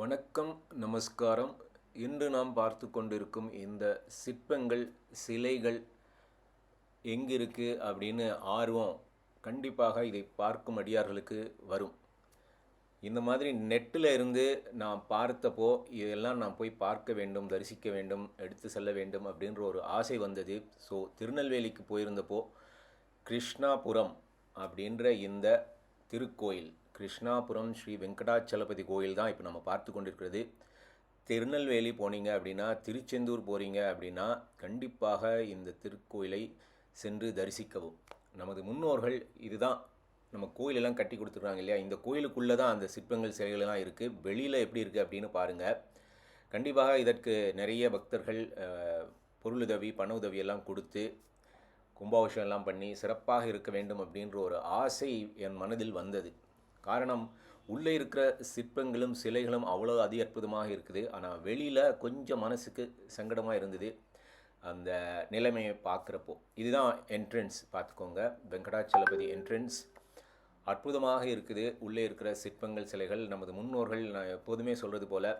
வணக்கம் நமஸ்காரம். இன்று நாம் பார்த்து கொண்டிருக்கும் இந்த சிற்பங்கள் சிலைகள் எங்கிருக்கு அப்படின்னு ஆர்வம் கண்டிப்பாக இதை பார்க்கும் அடியார்களுக்கு வரும். இந்த மாதிரி நெட்டில் இருந்து நான் பார்த்தப்போ இதெல்லாம் நான் போய் பார்க்க வேண்டும் தரிசிக்க வேண்டும் எடுத்து செல்ல வேண்டும் அப்படின்ற ஒரு ஆசை வந்தது. ஸோ திருநெல்வேலிக்கு போயிருந்தப்போ கிருஷ்ணாபுரம் அப்படின்ற இந்த திருக்கோயில். கிருஷ்ணாபுரம் ஸ்ரீ வெங்கடாச்சலபதி கோயில் தான் இப்போ நம்ம பார்த்து கொண்டிருக்கிறது. திருநெல்வேலி போனீங்க அப்படின்னா திருச்செந்தூர் போகிறீங்க அப்படின்னா கண்டிப்பாக இந்த திருக்கோயிலை சென்று தரிசிக்கவும். நமது முன்னோர்கள் இதுதான். நம்ம கோயிலெல்லாம் கட்டி கொடுத்துருக்காங்க இல்லையா? இந்த கோயிலுக்குள்ளே தான் அந்த சிற்பங்கள் சிலைகளெல்லாம் இருக்குது வெளியில் எப்படி இருக்குது அப்படின்னு பாருங்கள் கண்டிப்பாக இதற்கு நிறைய பக்தர்கள் பொருளுதவி பண உதவி எல்லாம் கொடுத்து கும்பாபிஷேகம் எல்லாம் பண்ணி சிறப்பாக இருக்க வேண்டும் அப்படின்ற ஒரு ஆசை என் மனதில் வந்தது. காரணம் உள்ளே இருக்கிற சிற்பங்களும் சிலைகளும் அவ்வளோ அதி அற்புதமாக இருக்குது. ஆனால் வெளியில் கொஞ்சம் மனசுக்கு சங்கடமாக இருந்தது அந்த நிலைமையை பார்க்குறப்போ. இதுதான் என்ட்ரன்ஸ் பார்த்துக்கோங்க. வெங்கடாச்சலபதி என்ட்ரன்ஸ் அற்புதமாக இருக்குது. உள்ளே இருக்கிற சிற்பங்கள் சிலைகள் நமது முன்னோர்கள் நான் எப்போதுமே சொல்கிறது போல்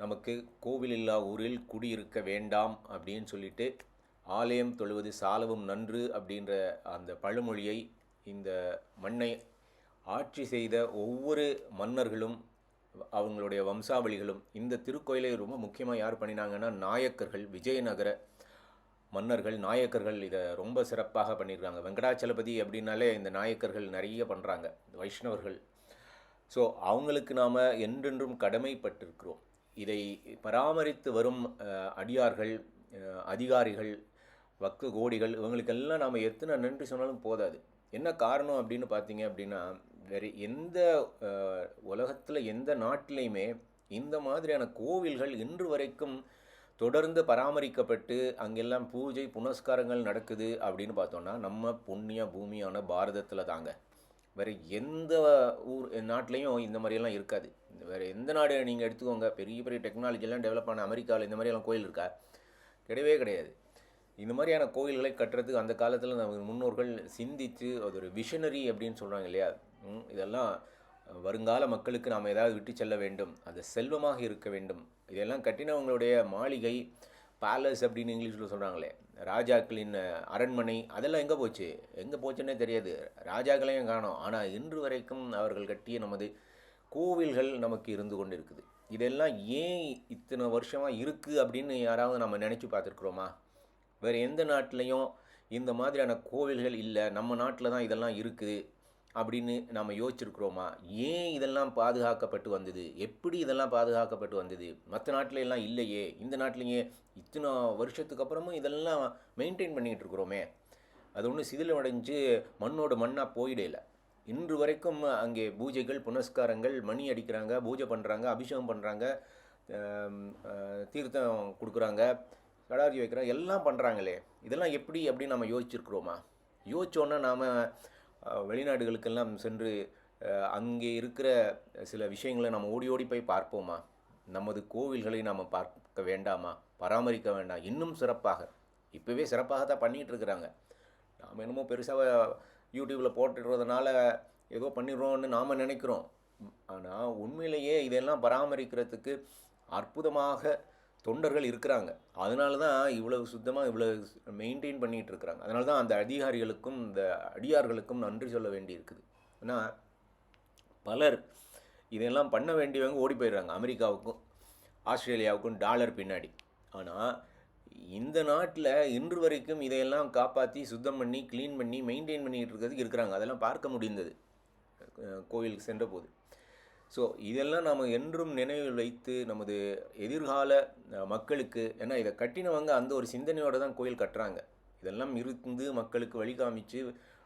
நமக்கு கோவில் இல்லா ஊரில் குடியிருக்க வேண்டாம் அப்படின்னு சொல்லிட்டு ஆலயம் தொழுவது சாலவும் நன்று அப்படின்ற அந்த பழமொழியை இந்த மண்ணை ஆட்சி செய்த ஒவ்வொரு மன்னர்களும் அவங்களுடைய வம்சாவளிகளும் இந்த திருக்கோயிலை ரொம்ப முக்கியமாக யார் பண்ணினாங்கன்னா நாயக்கர்கள் விஜயநகர மன்னர்கள் நாயக்கர்கள் இதை ரொம்ப சிறப்பாக பண்ணியிருக்காங்க. வெங்கடாச்சலபதி அப்படின்னாலே இந்த நாயக்கர்கள் நிறைய பண்ணுறாங்க வைஷ்ணவர்கள். ஸோ அவங்களுக்கு நாம் என்றென்றும் கடமைப்பட்டிருக்கிறோம். இதை பராமரித்து வரும் அடியார்கள் அதிகாரிகள் வக்கு கோடிகள் இவங்களுக்கெல்லாம் நாம் எத்தனை நன்றி சொன்னாலும் போதாது. என்ன காரணம் அப்படின்னு பார்த்தீங்க அப்படின்னா வேறு எந்த உலகத்தில் எந்த நாட்டிலையுமே இந்த மாதிரியான கோவில்கள் இன்று வரைக்கும் தொடர்ந்து பராமரிக்கப்பட்டு அங்கெல்லாம் பூஜை புனஸ்காரங்கள் நடக்குது அப்படின்னு பார்த்தோன்னா நம்ம புண்ணிய பூமியான பாரதத்தில் தாங்க. வேறு எந்த ஊர் நாட்டிலையும் இந்த மாதிரியெல்லாம் இருக்காது. வேறு எந்த நாடு நீங்கள் எடுத்துக்கோங்க பெரிய பெரிய டெக்னாலஜிலாம் டெவலப் ஆன அமெரிக்காவில் இந்த மாதிரியெல்லாம் கோயில் இருக்கா? கிடையவே கிடையாது. இந்த மாதிரியான கோயில்களை கட்டுறதுக்கு அந்த காலத்தில் நம்ம முன்னோர்கள் சிந்தித்து அது ஒரு விஷனரி அப்படின்னு சொல்கிறாங்க இல்லையா? ம், இதெல்லாம் வருங்கால மக்களுக்கு நாம் ஏதாவது விட்டு செல்ல வேண்டும். அது செல்வமாக இருக்க வேண்டும். இதெல்லாம் கட்டினவங்களுடைய மாளிகை பேலஸ் அப்படின்னு இங்கிலீஷில் சொல்கிறாங்களே ராஜாக்களின் அரண்மனை அதெல்லாம் எங்கே போச்சு? எங்கே போச்சுன்னே தெரியாது. ராஜாக்களையும் காணோம். ஆனால் இன்று வரைக்கும் அவர்கள் கட்டிய நமது கோவில்கள் நமக்கு இருந்து கொண்டு இருக்குது இதெல்லாம் ஏன் இத்தனை வருஷமாக இருக்குது அப்படின்னு யாராவது நம்ம நினச்சி பார்த்துருக்குறோமா? வேறு எந்த நாட்டிலையும் இந்த மாதிரியான கோவில்கள் இல்லை நம்ம நாட்டில் தான் இதெல்லாம் இருக்குது அப்படின்னு நம்ம யோசிச்சிருக்கிறோமா? ஏன் இதெல்லாம் பாதுகாக்கப்பட்டு வந்தது? எப்படி இதெல்லாம் பாதுகாக்கப்பட்டு வந்தது? மற்ற நாட்டில எல்லாம் இல்லையே. இந்த நாட்டிலேயே இத்தனை வருஷத்துக்கு அப்புறமும் இதெல்லாம் மெயின்டைன் பண்ணிகிட்டு இருக்கிறோமே. அது ஒன்றும் சிதிலமடைஞ்சு மண்ணோட மண்ணாக போயிடல இன்று வரைக்கும் அங்கே பூஜைகள் புனஸ்காரங்கள் மணி அடிக்கிறாங்க பூஜை பண்ணுறாங்க அபிஷேகம் பண்ணுறாங்க தீர்த்தம் கொடுக்குறாங்க. கடாரி வைக்கிறோம் எல்லாம் பண்ணுறாங்களே இதெல்லாம் எப்படி அப்படின்னு நம்ம யோசிச்சிருக்கிறோமா? யோசித்தோன்னா நாம் வெளிநாடுகளுக்கெல்லாம் சென்று அங்கே இருக்கிற சில விஷயங்களை நம்ம ஓடி ஓடி போய் பார்ப்போமா? நமது கோவில்களை நாம் பார்க்க வேண்டாமா? பராமரிக்க வேண்டாம்? இன்னும் சிறப்பாக. இப்போவே சிறப்பாக தான் பண்ணிகிட்டு இருக்கிறாங்க. நாம் என்னமோ பெருசாக யூடியூப்பில் போட்டுடுறதுனால ஏதோ பண்ணிடுறோம்னு நாம் நினைக்கிறோம். ஆனால் உண்மையிலேயே இதெல்லாம் பராமரிக்கிறதுக்கு அற்புதமாக தொண்டர்கள் இருக்கிறாங்க. அதனால தான் இவ்வளவு சுத்தமாக இவ்வளவு மெயின்டைன் பண்ணிகிட்டு இருக்கிறாங்க. அதனால தான் அந்த அதிகாரிகளுக்கும் இந்த அடியார்களுக்கும் நன்றி சொல்ல வேண்டி இருக்குது ஏன்னா பலர் இதெல்லாம் பண்ண வேண்டியவங்க ஓடி போயிடுறாங்க. அமெரிக்காவுக்கும் ஆஸ்திரேலியாவுக்கும் டாலர் பின்னாடி. ஆனால் இந்த நாட்டில் இன்று வரைக்கும் இதையெல்லாம் காப்பாற்றி சுத்தம் பண்ணி க்ளீன் பண்ணி மெயின்டைன் பண்ணிகிட்டு இருக்கிறதுக்கு இருக்கிறாங்க. அதெல்லாம் பார்க்க முடிந்தது. கோயிலுக்கு சென்ற சென்றபோது. ஸோ இதெல்லாம் நாம் என்றும் நினைவில் வைத்து நமது எதிர்கால மக்களுக்கு ஏன்னா இதை கட்டினவங்க அந்த ஒரு சிந்தனையோடு தான் கோயில் கட்டுறாங்க. இதெல்லாம் இருந்து மக்களுக்கு வழிகாமிச்சு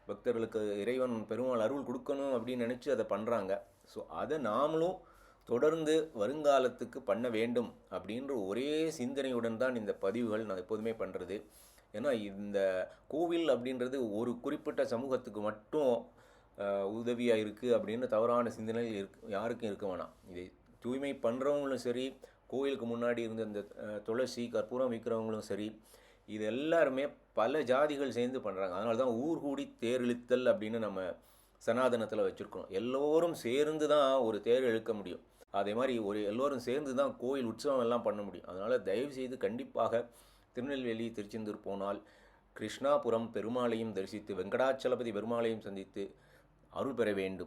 பக்தர்களுக்கு இறைவன் பெருமாள் அருள் கொடுக்கணும் அப்படின்னு நினச்சி அதை பண்ணுறாங்க ஸோ அதை நாமளும் தொடர்ந்து வருங்காலத்துக்கு பண்ண வேண்டும் அப்படின்ற ஒரே சிந்தனையுடன் தான் இந்த பதிவுகள் நான் எப்போதுமே பண்ணுறது ஏன்னா இந்த கோவில் அப்படின்றது ஒரு குறிப்பிட்ட சமூகத்துக்கு மட்டும் உதவியாக இருக்குது அப்படின்னு தவறான சிந்தனைகள் இருக்கு யாருக்கும் இருக்க வேணாம். இதை தூய்மை பண்ணுறவங்களும் சரி கோயிலுக்கு முன்னாடி இருந்த இந்த துளசி கற்பூரம் விற்கிறவங்களும் சரி இது எல்லாருமே பல ஜாதிகள் சேர்ந்து பண்ணுறாங்க அதனால தான் ஊர் கூடி தேர் இழுத்தல் அப்படின்னு நம்ம சனாதனத்தில் வச்சுருக்கோம். எல்லோரும் சேர்ந்து தான் ஒரு தேர் இழுக்க முடியும். அதே மாதிரி ஒரு எல்லோரும் சேர்ந்து தான் கோயில் உற்சவம் எல்லாம் பண்ண முடியும். அதனால் தயவுசெய்து கண்டிப்பாக திருநெல்வேலி திருச்செந்தூர் போனால் கிருஷ்ணாபுரம் பெருமாளையும் தரிசித்து வெங்கடாச்சலபதி பெருமாளையும் சந்தித்து அருள் பெற வேண்டும்.